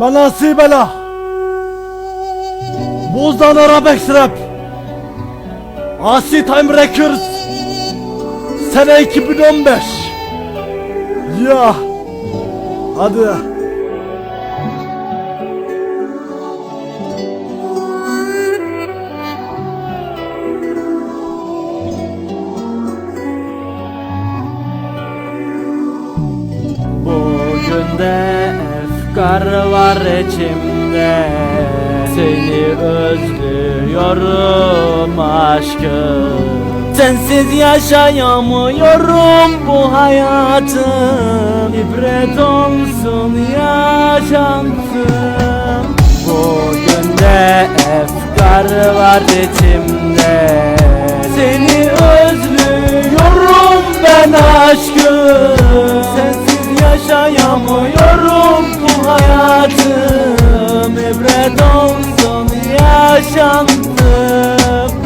Bela Sibela Bozdan Arabex Rap Asi Time Records. Sene 2015 Ya. Hadi efkar var içimde. Seni özlüyorum aşkım. Sensiz yaşayamıyorum bu hayatım. İbret olsun yaşantım. Bugün de efkar var içimde. Seni özlüyorum ben aşkım yaşayamıyorum bu hayatım. İbret olsun yaşantım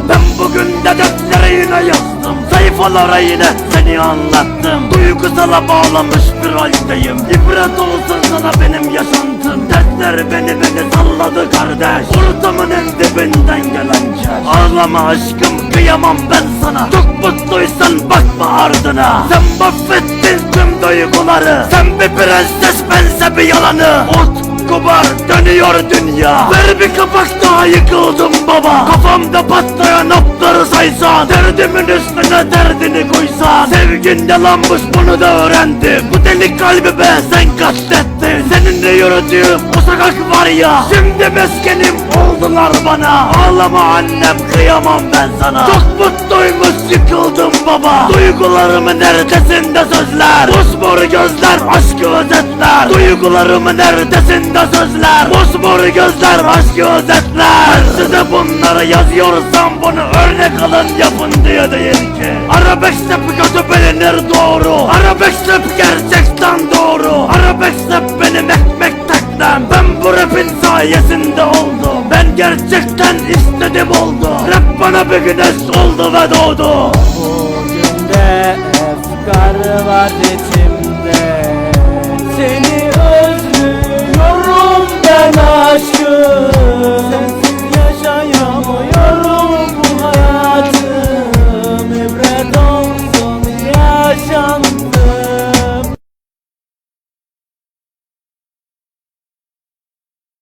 Ben bugün de deftere yine yazdım. Sayfalara yine seni anlattım. Duygusala bağlamış bir haldeyim. İbret olsun sana benim yaşantım. Dertler beni beni salladı kardeş. Ortamın en dibinden gelen ker Ağlama aşkım kıyamam ben sana. Çok mutluysan bakma ardına. Sen mahvettin tüm duyguları Sen bir prenses bense bir yalanı. Ot Kobar dönüyor dünya. Ver bir kapak daha yıkıldım baba. Kafamda patlayan notları saysan. Derdimin üstüne derdini koysan. Sevgin yalanmış bunu da öğrendim. Bu deli kalbi be sen katlettin Seninle yürüdüğüm o sokak var ya. Şimdi meskenim oldular bana. Ağlama annem kıyamam ben sana. Çok mutluymuş yıkıldım baba. Duygularımı neredesin de sözler? Mosmor gözler aşkı özetler. Duygularımı neredesin de sözler? Mosmor gözler aşkı özetler. Ben size bunları yazıyorsam bunu örnek alın yapın diye değil ki. Arabesk kötü bilinir doğru. Arabesk rap istemem Ben bu rapin sayesinde oldu. Ben gerçekten istedim oldu. Rap bana bir güneş oldu ve doğdu. Bugün de efkar var içimde. Seni öz